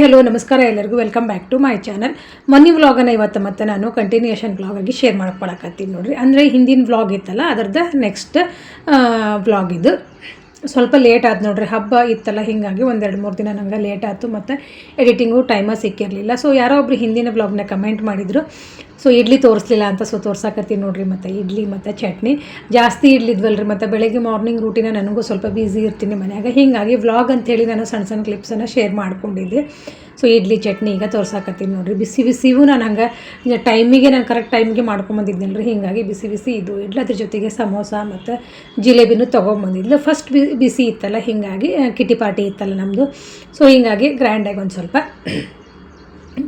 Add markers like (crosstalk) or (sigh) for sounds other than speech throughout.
Hello, ನಮಸ್ಕಾರ ಎಲ್ಲರಿಗೂ. Welcome back to my channel ಮೊನ್ನೆ ವ್ಲಾಗನ್ನು ಇವತ್ತು ಮತ್ತೆ ನಾನು ಕಂಟಿನ್ಯೂಷನ್ ವ್ಲಾಗಾಗಿ ಶೇರ್ ಮಾಡ್ಕೊಳಕತ್ತೀನಿ ನೋಡಿರಿ. ಅಂದರೆ ಹಿಂದಿನ ವ್ಲಾಗ್ ಇತ್ತಲ್ಲ ಅದರದ್ದು ನೆಕ್ಸ್ಟ್ ವ್ಲಾಗ್ ಇದು. ಸ್ವಲ್ಪ ಲೇಟ್ ಆಯ್ತು ನೋಡ್ರಿ, ಹಬ್ಬ ಇತ್ತಲ್ಲ, ಹೀಗಾಗಿ ಒಂದೆರಡು ಮೂರು ದಿನ ನಂಗೆ ಲೇಟ್ ಆಯಿತು, ಮತ್ತು ಎಡಿಟಿಂಗು ಟೈಮ ಸಿಕ್ಕಿರಲಿಲ್ಲ. ಸೊ ಯಾರೋ ಒಬ್ರು ಹಿಂದಿನ ವ್ಲಾಗ್ನ ಕಮೆಂಟ್ ಮಾಡಿದರು ಸೊ ಇಡ್ಲಿ ತೋರಿಸ್ಲಿಲ್ಲ ಅಂತ ಸೊ ತೋರ್ಸಾಕತ್ತೀನಿ ನೋಡ್ರಿ, ಮತ್ತು ಇಡ್ಲಿ, ಮತ್ತು ಚಟ್ನಿ. ಜಾಸ್ತಿ ಇಡ್ಲಿ ರೀ ಮತ್ತು ಬೆಳಗ್ಗೆ ಮಾರ್ನಿಂಗ್ ರೂಟಿನ ನನಗೂ ಸ್ವಲ್ಪ ಬ್ಯುಸಿ ಇರ್ತೀನಿ ಮನ್ಯಾಗ. ಹೀಗಾಗಿ ವ್ಲಾಗ್ ಅಂತೇಳಿ ನಾನು ಸಣ್ಣ ಸಣ್ಣ ಕ್ಲಿಪ್ಸನ್ನು ಶೇರ್ ಮಾಡ್ಕೊಂಡಿದ್ದೆ. ಸೊ ಇಡ್ಲಿ ಚಟ್ನಿ ಈಗ ತೋರ್ಸಾಕತ್ತೀನಿ ನೋಡಿರಿ. ಬಿಸಿ ಬಿಸಿವು ನಾನು ಹಂಗೆ ಟೈಮಿಗೆ ನಾನು ಕರೆಕ್ಟ್ ಟೈಮಿಗೆ ಮಾಡ್ಕೊಂಬಂದಿದ್ನಲ್ಲ ರೀ ಹೀಗಾಗಿ ಬಿಸಿ ಬಿಸಿ ಇದು ಇಡ್ಲಿ ಅದ್ರ ಜೊತೆಗೆ ಸಮೋಸ ಮತ್ತು ಜಿಲೇಬಿನೂ ತೊಗೊಂಬಂದಿದ್ಲು ಫಸ್ಟ್ ಬಿ, ಬಿಸಿ ಇತ್ತಲ್ಲ, ಹೀಗಾಗಿ ಕಿಟಿ ಪಾರ್ಟಿ ಇತ್ತಲ್ಲ ನಮ್ಮದು ಸೊ ಹೀಗಾಗಿ ಗ್ರ್ಯಾಂಡಾಗಿ ಒಂದು ಸ್ವಲ್ಪ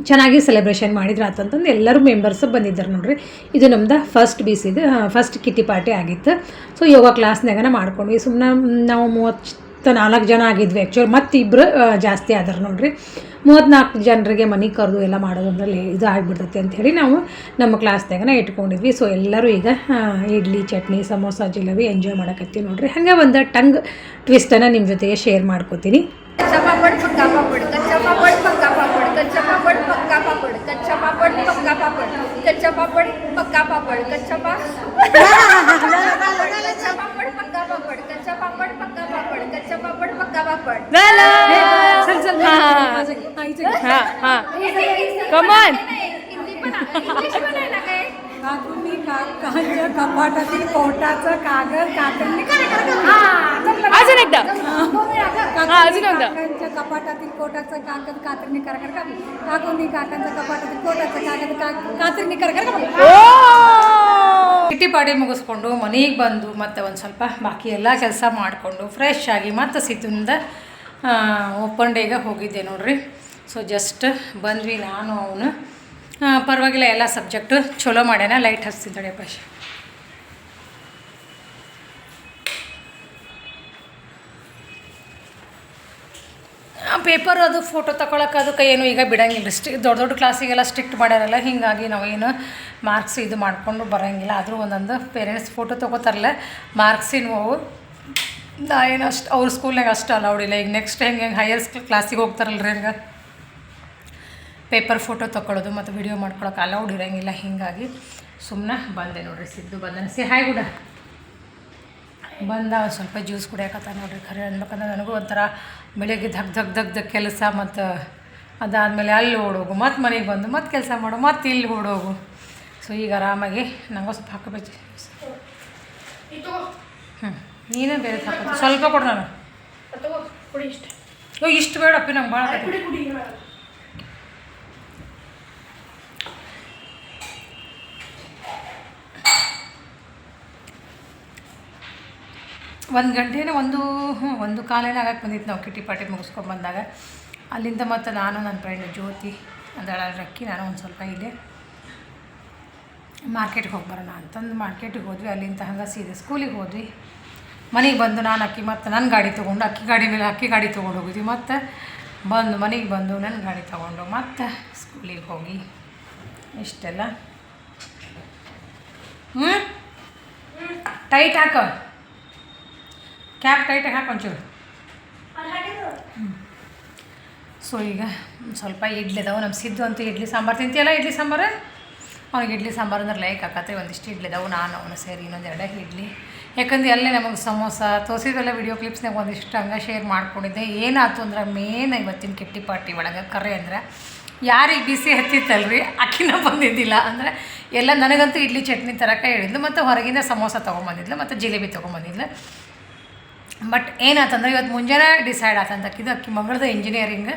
ಚೆನ್ನಾಗಿ ಸೆಲೆಬ್ರೇಷನ್ ಮಾಡಿದ್ರು ಆತಂತಂದು ಎಲ್ಲರೂ ಮೆಂಬರ್ಸ್ ಬಂದಿದ್ದಾರೆ ನೋಡ್ರಿ. ಇದು ನಮ್ದು ಫಸ್ಟ್ ಬಿಸಿದು ಫಸ್ಟ್ ಕಿಟಿ ಪಾರ್ಟಿ ಆಗಿತ್ತು. ಸೊ ಯೋಗ ಕ್ಲಾಸ್ನಾಗನ ಮಾಡ್ಕೊಂಡ್ವಿ. ಸುಮ್ಮನೆ ನಾವು ಮೂವತ್ತು ನಾಲ್ಕು ಜನ ಆಗಿದ್ವಿ ಆ್ಯಕ್ಚುಲಿ ಮತ್ತು ಇಬ್ಬರು ಜಾಸ್ತಿ ಆದರು ನೋಡ್ರಿ. ಮೂವತ್ತ್ನಾಲ್ಕು ಜನರಿಗೆ ಮನೆ ಕರೆದು ಎಲ್ಲ ಮಾಡೋದ್ರಲ್ಲಿ ಇದು ಆಗಿಬಿಡ್ತೈತಿ ಅಂಥೇಳಿ ನಾವು ನಮ್ಮ ಕ್ಲಾಸ್ದಾಗನ ಇಟ್ಕೊಂಡಿದ್ವಿ. ಸೊ ಎಲ್ಲರೂ ಈಗ ಇಡ್ಲಿ, ಚಟ್ನಿ, ಸಮೋಸ, ಜಿಲೇಬಿ ಎಂಜಾಯ್ ಮಾಡಕತ್ತೀವಿ ನೋಡ್ರಿ. ಹಾಗೆ ಒಂದು ಟಂಗ್ ಟ್ವಿಸ್ಟನ್ನು ನಿಮ್ಮ ಜೊತೆಗೆ ಶೇರ್ ಮಾಡ್ಕೋತೀನಿ. पापड़ कच्चा पापड़ पक्का पापड़ हा हा Come on. हिंदी पण इंग्लिश पण आहे ना काय काकुनी काकांच्या कपाटातील कोटाचं कागद अजून एकदा हा अजून एकदा काकांच्या कपाटातील कोटाचं कागद कातरणी कर कर का काकुनी काकांच्या कपाटातील कोटाचं कागद का- कातरणी कर ಕಿಟ್ಟಿ ಪಾಡಿ ಮುಗಿಸ್ಕೊಂಡು ಮನೆಗೆ ಬಂದು ಮತ್ತೆ ಒಂದು ಸ್ವಲ್ಪ ಬಾಕಿ ಎಲ್ಲ ಕೆಲಸ ಮಾಡಿಕೊಂಡು ಫ್ರೆಶ್ ಆಗಿ ಮತ್ತು ಸಿದ್ಧಿಂದ ಓಪನ್ ಡೇಗೆ ಹೋಗಿದ್ದೆ ನೋಡ್ರಿ. ಸೊ ಜಸ್ಟ್ ಬಂದ್ವಿ ನಾನು, ಅವನು. ಪರವಾಗಿಲ್ಲ, ಎಲ್ಲ ಸಬ್ಜೆಕ್ಟು ಚಲೋ ಮಾಡ್ಯಾನ ಲೈಟ್ ಹಚ್ತಿದ್ದಾಳೆ ಪಾಶ ಪೇಪರ್ ಅದು ಫೋಟೋ ತಗೊಳಕ್ಕೆ ಅದಕ್ಕೆ ಏನು ಈಗ ಬಿಡಂಗಿಲ್ಲ. ಸ್ಟಿ, ದೊಡ್ಡ ದೊಡ್ಡ ಕ್ಲಾಸಿಗೆಲ್ಲ ಸ್ಟ್ರಿಕ್ಟ್ ಮಾಡ್ಯಾರಲ್ಲ, ಹೀಗಾಗಿ ನಾವೇನು ಮಾರ್ಕ್ಸ್ ಇದು ಮಾಡಿಕೊಂಡು ಬರೋಂಗಿಲ್ಲ. ಆದರೂ ಒಂದೊಂದು ಪೇರೆಂಟ್ಸ್ ಫೋಟೋ ತೊಗೋತಾರಲ್ಲ ಮಾರ್ಕ್ಸಿನ ನಾ ಏನು ಅಷ್ಟು, ಅವ್ರ ಸ್ಕೂಲ್ನಾಗ ಅಷ್ಟು ಅಲೌಡ್ ಇಲ್ಲ. ಈಗ ನೆಕ್ಸ್ಟ್ ಹೆಂಗೆ ಹೆಂಗೆ ಹೈಯರ್ ಕ್ಲಾಸಿಗೆ ಹೋಗ್ತಾರಲ್ಲ ರೀ ಹಂಗೆ ಪೇಪರ್, ಫೋಟೋ ತೊಗೊಳೋದು ಮತ್ತು ವಿಡಿಯೋ ಮಾಡ್ಕೊಳಕ್ಕೆ ಅಲೌಡ್ ಇರೋಂಗಿಲ್ಲ. ಹೀಗಾಗಿ ಸುಮ್ಮನೆ ಬಂದೆ ನೋಡಿರಿ, ಸಿದ್ದು ಬಂದನಿಸಿ ಹಾಯ್ ಗುಡ. ಬಂದ ಒಂದು ಸ್ವಲ್ಪ ಜ್ಯೂಸ್ ಕುಡಿಯಕತ್ತ ನೋಡ್ರಿ ಖರೆ ಅನ್ಬೇಕಂದ್ರೆ ನನಗೂ ಒಂಥರ ಬೆಳಗ್ಗೆ ಧಗ್ ಧಗ್ ಧಗ್ ಧಗ್ ಕೆಲಸ ಮತ್ತು ಅದಾದಮೇಲೆ ಅಲ್ಲಿ ಓಡೋಗು ಮತ್ತು ಮನೆಗೆ ಬಂದು ಮತ್ತೆ ಕೆಲಸ ಮಾಡು ಮತ್ತು ಇಲ್ಲಿ ಓಡೋಗು. ಸೊ ಈಗ ಆರಾಮಾಗಿ ನಂಗೆ ಸ್ವಲ್ಪ ಹಾಕಬೇಕು ಹ್ಞೂ ನೀನೇ ಬೇರೆ ಹಾಕೋದು ಸ್ವಲ್ಪ ಕೊಡು ನಾನು. ಓ ಇಷ್ಟು ಬೇಡಪ್ಪಿ ನಂಗೆ ಭಾಳ ಒಂದು ಗಂಟೆನೇ ಒಂದು ಹ್ಞೂ ಒಂದು ಕಾಲೇನ ಆಗಕ್ಕೆ ಬಂದಿತ್ತು ನಾವು ಕಿಟ್ಟಿ ಪಾಟಿ ಮುಗಿಸ್ಕೊಂಡು ಬಂದಾಗ. ಅಲ್ಲಿಂದ ಮತ್ತು ನಾನು ನನ್ನ ಫ್ರೆಂಡ್ ಜ್ಯೋತಿ ಅದಳ ರಕ್ಕಿ ನಾನು ಒಂದು ಸ್ವಲ್ಪ ಇಲ್ಲೇ ಮಾರ್ಕೆಟ್ಗೆ ಹೋಗಿ ಬರೋಣ ಅಂತಂದು ಮಾರ್ಕೆಟಿಗೆ ಹೋದ್ವಿ. ಅಲ್ಲಿಂದ ಹಂಗೆ ಸೀದೆ ಸ್ಕೂಲಿಗೆ ಹೋದ್ವಿ. ಮನೆಗೆ ಬಂದು ನಾನು ಅಕ್ಕಿ ಮತ್ತು ನನ್ನ ಗಾಡಿ ತೊಗೊಂಡು ಅಕ್ಕಿ ಗಾಡಿ ಮೇಲೆ ಅಕ್ಕಿ ಗಾಡಿ ತೊಗೊಂಡು ಹೋಗಿದ್ವಿ ಮತ್ತು ಬಂದು ಮನೆಗೆ ಬಂದು ನನ್ನ ಗಾಡಿ ತೊಗೊಂಡು ಮತ್ತು ಸ್ಕೂಲಿಗೆ ಹೋಗಿ. ಇಷ್ಟೆಲ್ಲ. ಹ್ಞೂ ಟೈಟ್ ಹಾಕೋ. ಕ್ಯಾಪ್ ಟೈಟಾಗಿ ಹಾಕಿ ಒಂಚೂರು. ಸೊ ಈಗ ಸ್ವಲ್ಪ ಇಡ್ಲಿ ಅದಾವೆ. ನಮ್ಮ ಸಿದ್ದು ಅಂತೂ ಇಡ್ಲಿ ಸಾಂಬಾರು ತಿಂತೀಯಲ್ಲ ಇಡ್ಲಿ ಸಾಂಬಾರು? ಅವ್ನಿಗೆ ಇಡ್ಲಿ ಸಾಂಬಾರು ಅಂದ್ರೆ ಲೈಕ್ ಹಾಕತ್ತೆ ಒಂದಿಷ್ಟು ಇಡ್ಲಿ ಅದಾವೆ. ನಾನು ಅವನು ಸೇರಿ ಇನ್ನೊಂದು ಎರಡೇ ಇಡ್ಲಿ. ಯಾಕಂದ್ರೆ ಅಲ್ಲೇ ನಮಗೆ ಸಮೋಸ ತೋರಿಸಿದೆಲ್ಲ ವಿಡಿಯೋ ಕ್ಲಿಪ್ಸ್ನಾಗ ಒಂದಿಷ್ಟು ಹಂಗೆ ಶೇರ್ ಮಾಡ್ಕೊಂಡಿದ್ದೆ. ಏನಾಯ್ತು ಅಂದ್ರೆ ಮೇನ್ ಇವತ್ತಿನ ಕಿಟ್ಟಿ ಪಾರ್ಟಿ ಒಳಗೆ ಕರೆ ಅಂದ್ರೆ ಯಾರಿಗೆ ಬಿಸಿ ಹತ್ತಿತ್ತಲ್ರಿ ಅಕ್ಕಿನ ಬಂದಿದ್ದಿಲ್ಲ ಅಂದರೆ ಎಲ್ಲ ನನಗಂತೂ ಇಡ್ಲಿ ಚಟ್ನಿ ತರಕ ಹೇಳಿದ್ಲು. ಮತ್ತು ಹೊರಗಿಂದ ಸಮೋಸ ತೊಗೊಂಬಂದಿದ್ಲು ಮತ್ತು ಜಿಲೇಬಿ ತೊಗೊಂಬಂದಿದ್ಲು. ಬಟ್ ಏನಂತಂದ್ರೆ ಇವತ್ತು ಮುಂಜಾನೆ ಡಿಸೈಡ್ ಆತಂತ ಅಕ್ಕಿದು ಅಕ್ಕಿ ಮಗಳದು ಇಂಜಿನಿಯರಿಂಗ್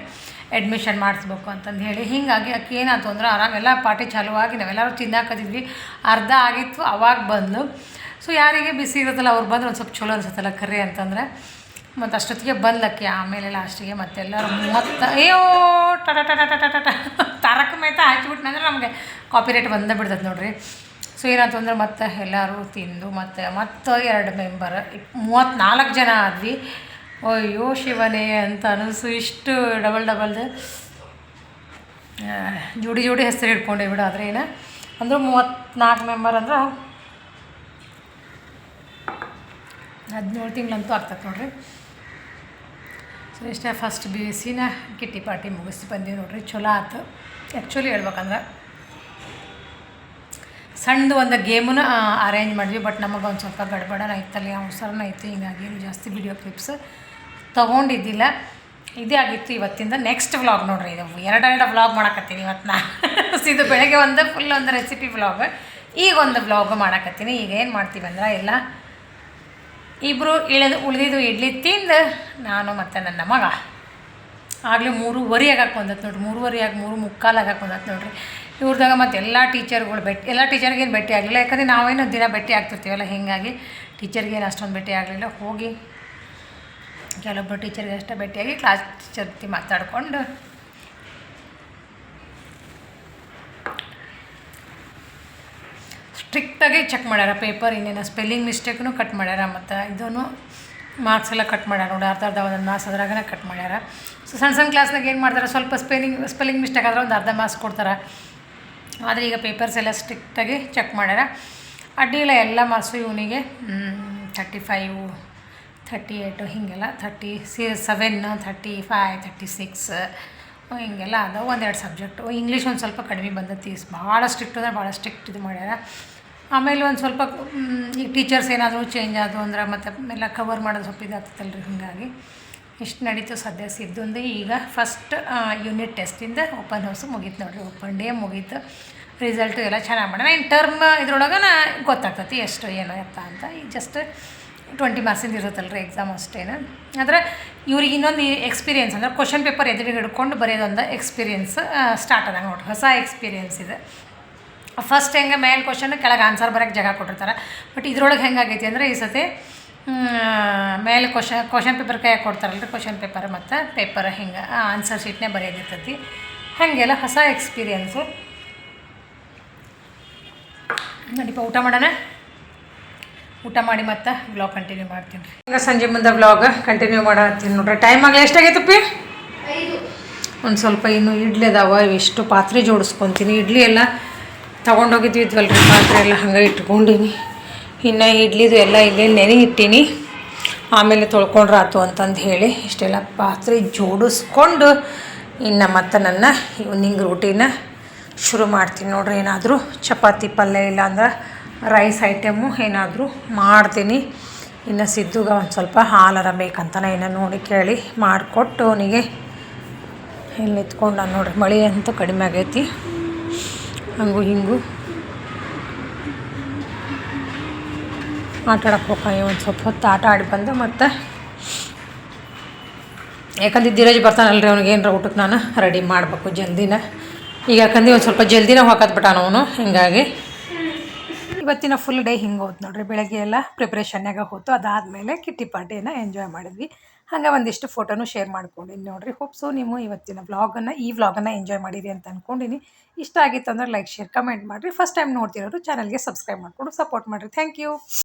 ಅಡ್ಮಿಷನ್ ಮಾಡಿಸ್ಬೇಕು ಅಂತಂದು ಹೇಳಿ ಹೀಗಾಗಿ ಅಕ್ಕಿ ಏನಾಯ್ತು ಅಂದ್ರೆ ಆರಾಮೆಲ್ಲ ಪಾರ್ಟಿ ಚಾಲುವಾಗಿ ನಾವೆಲ್ಲರೂ ತಿನ್ನಾಕತ್ತಿದ್ವಿ ಅರ್ಧ ಆಗಿತ್ತು ಅವಾಗ ಬಂದು ಸೊ ಯಾರಿಗೆ ಬಿಸಿ ಇರುತ್ತಲ್ಲ ಅವ್ರು ಬಂದ್ರೆ ಒಂದು ಸ್ವಲ್ಪ ಚಲೋ ಅನ್ಸುತ್ತಲ್ಲ ಕರಿ ಅಂತಂದ್ರೆ ಮತ್ತು ಅಷ್ಟೊತ್ತಿಗೆ ಬಂದ್ಲಕ್ಕಿ ಆಮೇಲೆ ಲಾಸ್ಟಿಗೆ ಮತ್ತೆಲ್ಲರೂ ಮತ್ತೆ ಅಯ್ಯೋ ಟಟ ಟಟ ಟಟ ಟಟ ತಾರಕ ಮೇತ ಹಾಕಿಬಿಟ್ನಂದ್ರೆ ನಮಗೆ ಕಾಪಿ ರೇಟ್ ಬಂದೇ ಬಿಡ್ತದೆ ನೋಡ್ರಿ ಸೊ ಏನಾಯ್ತು ಅಂದ್ರೆ ಮತ್ತೆ ಎಲ್ಲರೂ ತಿಂದು ಮತ್ತು ಮತ್ತೆ ಎರಡು ಮೆಂಬರ್ ಮೂವತ್ತ್ನಾಲ್ಕು ಜನ ಆದ್ವಿ. ಅಯ್ಯೋ ಶಿವನೇ ಅಂತ ಅನಿಸು ಇಷ್ಟು ಡಬಲ್ ಡಬಲ್ದು ಜೋಡಿ ಜೋಡಿ ಹೆಸರು ಹಿಡ್ಕೊಂಡೆ ಬಿಡು. ಆದರೆ ಏನು, ಅಂದ್ರೆ ಮೂವತ್ತ್ನಾಲ್ಕು ಮೆಂಬರ್ ಅಂದ್ರೆ ಹದಿನೇಳು ತಿಂಗಳಂತೂ ಆಗ್ತದೆ ನೋಡ್ರಿ. ಸೊ ಇಷ್ಟೇ ಫಸ್ಟ್ ಬಿ ಎಸ್ ಸಿನ ಕಿಟ್ಟಿ ಪಾರ್ಟಿ ಮುಗಿಸಿ ಬಂದೀವಿ ನೋಡ್ರಿ. ಚಲೋ ಆಯ್ತು ಆ್ಯಕ್ಚುಲಿ ಹೇಳ್ಬೇಕಂದ್ರೆ ಸಣ್ಣದು ಒಂದು ಗೇಮನ್ನು ಅರೇಂಜ್ ಮಾಡಿದ್ವಿ. ಬಟ್ ನಮಗೆ ಒಂದು ಸ್ವಲ್ಪ ಗಡ್ಬಡನ ಐತಲ್ಲಿ ಅವಸರನ ಇತ್ತು ಹಿಂಗಾಗಿ ಜಾಸ್ತಿ ವಿಡಿಯೋ ಕ್ಲಿಪ್ಸ್ ತೊಗೊಂಡಿದ್ದಿಲ್ಲ. ಇದೇ ಆಗಿತ್ತು ಇವತ್ತಿಂದ ನೆಕ್ಸ್ಟ್ ವ್ಲಾಗ್ ನೋಡ್ರಿ. ಇದು ಎರಡೆರಡು ವ್ಲಾಗ್ ಮಾಡಕತ್ತೀನಿ ಇವತ್ತು ನಾನು (laughs) ಇದು ಬೆಳಗ್ಗೆ ಒಂದು ಫುಲ್ ಒಂದು ರೆಸಿಪಿ ವ್ಲಾಗ್ ಈಗ ಒಂದು ವ್ಲಾಗ್ ಮಾಡಕತ್ತೀನಿ. ಈಗ ಏನು ಮಾಡ್ತೀವಿ ಅಂದ್ರೆ, ಎಲ್ಲ ಇಬ್ಬರು ಇಳಿದು, ಉಳಿದಿದ್ದು ಇಡ್ಲಿ ತಿಂದು ನಾನು ಮತ್ತು ನನ್ನ ಮಗ. ಆಗಲೇ ಮೂರುವರೆ ಆಗಕ್ಕೆ ಬಂದತ್ತು ನೋಡ್ರಿ. ಮೂರುವರೆ ಆಗಿ ಮೂರು ಮುಕ್ಕಾಲು ಆಗಕ್ಕೆ ಬಂದತ್ತು ನೋಡ್ರಿ. ಇವ್ರದಾಗ ಮತ್ತು ಎಲ್ಲ ಟೀಚರ್ಗಳು ಭೇಟಿ ಎಲ್ಲ ಟೀಚರ್ಗೇನು ಭೇಟಿ ಆಗಲಿಲ್ಲ. ಯಾಕಂದರೆ ನಾವೇನು ದಿನ ಭೇಟಿ ಆಗ್ತಿರ್ತೀವಲ್ಲ, ಹೀಗಾಗಿ ಟೀಚರ್ಗೇನು ಅಷ್ಟೊಂದು ಭೇಟಿ ಆಗಲಿಲ್ಲ. ಹೋಗಿ ಕೆಲವೊಬ್ಬರು ಟೀಚರ್ಗೆ ಅಷ್ಟೇ ಭೇಟಿಯಾಗಿ ಕ್ಲಾಸ್ ಟೀಚರ್ ಜೊತೆ ಮಾತಾಡಿಕೊಂಡು ಸ್ಟ್ರಿಕ್ಟಾಗಿ ಚೆಕ್ ಮಾಡ್ಯಾರ ಪೇಪರ್ ಇನ್ನೇನು ಸ್ಪೆಲ್ಲಿಂಗ್ ಮಿಸ್ಟೇಕ್ನು ಕಟ್ ಮಾಡ್ಯಾರ, ಮತ್ತು ಇದೂ ಮಾರ್ಕ್ಸ್ ಎಲ್ಲ ಕಟ್ ಮಾಡ್ಯಾರ ನೋಡಿ, ಅರ್ಧ ಅರ್ಧ ಒಂದು ಮಾರ್ಕ್ಸ್ ಅದ್ರಾಗನೇ ಕಟ್ ಮಾಡ್ಯಾರ. ಸೊ ಸಣ್ಣ ಸಣ್ಣ ಕ್ಲಾಸ್ನಾಗ ಏನು ಮಾಡ್ತಾರೆ, ಸ್ವಲ್ಪ ಸ್ಪೆಲ್ಲಿಂಗ್ ಸ್ಪೆಲ್ಲಿಂಗ್ ಮಿಸ್ಟೇಕ್ ಆದ್ರೆ ಒಂದು ಅರ್ಧ ಮಾರ್ಕ್ಸ್ ಕೊಡ್ತಾರೆ. ಆದರೆ ಈಗ ಪೇಪರ್ಸ್ ಎಲ್ಲ ಸ್ಟ್ರಿಕ್ಟಾಗಿ ಚೆಕ್ ಮಾಡ್ಯಾರ. ಅಡ್ಡಿಲ್ಲ ಎಲ್ಲ ಮಾರ್ಕ್ಸು ಇವನಿಗೆ. ಥರ್ಟಿ ಫೈವ್ ಥರ್ಟಿ ಏಯ್ಟು ಹೀಗೆಲ್ಲ thirty C seven thirty five thirty six ಹಿಂಗೆಲ್ಲ ಅದಾವೆ. ಒಂದೆರಡು ಸಬ್ಜೆಕ್ಟು ಇಂಗ್ಲೀಷ್ ಒಂದು ಸ್ವಲ್ಪ ಕಡಿಮೆ ಬಂದೈತಿ. ಭಾಳ ಸ್ಟ್ರಿಕ್ಟ್ ಅಂದ್ರೆ ಭಾಳ ಸ್ಟ್ರಿಕ್ಟ್ ಇದು ಮಾಡ್ಯಾರ. ಆಮೇಲೆ ಒಂದು ಸ್ವಲ್ಪ ಈಗ ಟೀಚರ್ಸ್ ಏನಾದರೂ ಚೇಂಜ್ ಆದವು ಅಂದ್ರೆ ಮತ್ತು ಎಲ್ಲ ಕವರ್ ಮಾಡೋದು ಸ್ವಲ್ಪ ಇದಾಗ್ತದಲ್ಲ ರೀ ಹೀಗಾಗಿ. ಇಷ್ಟು ನಡೀತು ಸದ್ಯ ಸಿದ್ದೊಂದು ಈಗ ಫಸ್ಟ್ ಯೂನಿಟ್ ಟೆಸ್ಟಿಂದ ಓಪನ್ ಹೌಸ್ ಮುಗೀತು ನೋಡ್ರಿ. ಓಪನ್ ಡೇ ಮುಗೀತು. ರಿಸಲ್ಟು ಎಲ್ಲ ಚೆನ್ನಾಗಿ ಮಾಡೋಣ ಇನ್ನು ಟರ್ಮ್ ಇದ್ರೊಳಗೆ ನಾ ಗೊತ್ತಾಗ್ತತಿ ಎಷ್ಟು ಏನು ಎತ್ತ ಅಂತ. ಈಗ ಜಸ್ಟ್ ಟ್ವೆಂಟಿ ಮಾರ್ಕ್ಸಿಂದ ಇರುತ್ತಲ್ಲ ರೀ ಎಕ್ಸಾಮ್ ಅಷ್ಟೇನು. ಆದರೆ ಇವ್ರಿಗೆ ಇನ್ನೊಂದು ಎಕ್ಸ್ಪೀರಿಯೆನ್ಸ್ ಅಂದ್ರೆ ಕ್ವಶನ್ ಪೇಪರ್ ಎದುರಿಗೆ ಹಿಡ್ಕೊಂಡು ಬರೆಯೋದೊಂದು ಎಕ್ಸ್ಪೀರಿಯೆನ್ಸ್ ಸ್ಟಾರ್ಟ್ ಆದಂಗೆ ನೋಡಿರಿ. ಹೊಸ ಎಕ್ಸ್ಪೀರಿಯೆನ್ಸ್ ಇದೆ. ಫಸ್ಟ್ ಹೆಂಗೆ ಮೇಲ್ ಕ್ವಶನ್ ಕೆಳಗೆ ಆನ್ಸರ್ ಬರೋಕ್ಕೆ ಜಾಗ ಕೊಟ್ಟಿರ್ತಾರೆ. ಬಟ್ ಇದ್ರೊಳಗೆ ಹೆಂಗಾಗೈತಿ ಅಂದರೆ ಈ ಸತಿ ಮೇಲೆ ಕ್ವಶನ್ ಕ್ವಶನ್ ಪೇಪರ್ ಕೈಯಾಗ ಕೊಡ್ತಾರಲ್ಲ ರೀ ಕ್ವಶನ್ ಪೇಪರ್ ಮತ್ತು ಪೇಪರ್ ಹಿಂಗೆ ಆನ್ಸರ್ ಶೀಟ್ನೇ ಬರೆಯೋದಿರ್ತೈತಿ ಹಾಗೆಲ್ಲ ಹೊಸ ಎಕ್ಸ್ಪೀರಿಯನ್ಸು ನಡಿಪ ಊಟ ಮಾಡೋಣ? ಊಟ ಮಾಡಿ ಮತ್ತೆ ಬ್ಲಾಗ್ ಕಂಟಿನ್ಯೂ ಮಾಡ್ತೀನಿ ರೀ. ಈಗ ಸಂಜೆ ಮುಂದೆ ಬ್ಲಾಗ್ ಕಂಟಿನ್ಯೂ ಮಾಡತ್ತೀನಿ ನೋಡ್ರಿ. ಟೈಮ್ ಆಗಲಿ ಎಷ್ಟಾಗೈತಪ್ಪಿ ಒಂದು ಸ್ವಲ್ಪ ಇನ್ನು ಇಡ್ಲಿ ಅದಾವ ಇಷ್ಟು ಪಾತ್ರೆ ಜೋಡಿಸ್ಕೊತೀನಿ. ಇಡ್ಲಿ ಎಲ್ಲ ತೊಗೊಂಡೋಗಿದ್ವಿ ಇದ್ವಲ್ಲ ರೀ ಪಾತ್ರೆ ಎಲ್ಲ ಹಂಗೆ ಇಟ್ಕೊಂಡಿನಿ. ಇನ್ನು ಇಡ್ಲಿದು ಎಲ್ಲ ಇಲ್ಲಿ ನೆನೆ ಇಟ್ಟೀನಿ. ಆಮೇಲೆ ತೊಳ್ಕೊಂಡ್ರೆ ಆತು ಅಂತಂದು ಹೇಳಿ ಇಷ್ಟೆಲ್ಲ ಪಾತ್ರೆ ಜೋಡಿಸ್ಕೊಂಡು ಇನ್ನು ಮತ್ತೆ ನನ್ನ ಈವ್ನಿಂಗ್ ರೂಟೀನ ಶುರು ಮಾಡ್ತೀನಿ. ನೋಡ್ರಿ, ಏನಾದರೂ ಚಪಾತಿ ಪಲ್ಯ ಇಲ್ಲಾಂದ್ರೆ ರೈಸ್ ಐಟಮು ಏನಾದರೂ ಮಾಡ್ತೀನಿ. ಇನ್ನು ಸಿದ್ದುಗ ಒಂದು ಸ್ವಲ್ಪ ಹಾಲರ ಬೇಕಂತಲೇ ಇನ್ನು ನೋಡಿ ಕೇಳಿ ಮಾಡಿಕೊಟ್ಟು ಅವನಿಗೆ ಇಲ್ಲಿ ನಿಂತ್ಕೊಂಡು ನೋಡ್ರಿ, ಮಳೆ ಅಂತೂ ಕಡಿಮೆ ಆಗೈತಿ. ಹಂಗು ಹಿಂಗು. ಆಟ ಆಡಕ್ಕೆ ಹೋಗಿ ಒಂದು ಸ್ವಲ್ಪ ಹೊತ್ತು ಆಟ ಆಡಿ ಬಂದು ಮತ್ತು ಯಾಕಂದ್ರೆ ಧೀರಜ್ ಬರ್ತಾನಲ್ರಿ, ಅವ್ನಿಗೆ ಏನರ ಊಟಕ್ಕೆ ನಾನು ರೆಡಿ ಮಾಡಬೇಕು ಜಲ್ದಿನ. ಈಗ ಯಾಕಂದ್ರೆ ಒಂದು ಸ್ವಲ್ಪ ಜಲ್ದಿನ ಹೋಗತ್ಬಿಟ್ಟಾನ ಅವನು, ಹಿಂಗಾಗಿ. ಇವತ್ತಿನ ಫುಲ್ ಡೇ ಹಿಂಗೆ ಹೋಯ್ತು ನೋಡ್ರಿ, ಬೆಳಗ್ಗೆ ಎಲ್ಲ ಪ್ರಿಪ್ರೇಷನ್ಯಾಗ ಹೋತು. ಅದಾದಮೇಲೆ ಕಿಟ್ಟಿ ಪಾರ್ಟಿಯನ್ನು ಎಂಜಾಯ್ ಮಾಡಿದ್ವಿ. ಹಾಗೆ ಒಂದಿಷ್ಟು ಫೋಟೋನು ಶೇರ್ ಮಾಡ್ಕೊಂಡಿನಿ ನೋಡ್ರಿ. ಹೋಪ್ಸು ನೀವು ಇವತ್ತಿನ ವ್ಲಾಗನ್ನು ಈ ವ್ಲಾಗನ್ನು ಎಂಜಾಯ್ ಮಾಡಿರಿ ಅಂತ ಅಂದ್ಕೊಂಡಿನಿ ಇಷ್ಟ ಆಗಿತ್ತು ಅಂದರೆ ಲೈಕ್ ಶೇರ್ ಕಮೆಂಟ್ ಮಾಡಿರಿ. ಫಸ್ಟ್ ಟೈಮ್ ನೋಡ್ತಿರೋರು ಚಾನಲ್ಗೆ ಸಬ್ಸ್ಕ್ರೈಬ್ ಮಾಡಿಕೊಂಡು ಸಪೋರ್ಟ್ ಮಾಡಿರಿ. Thank you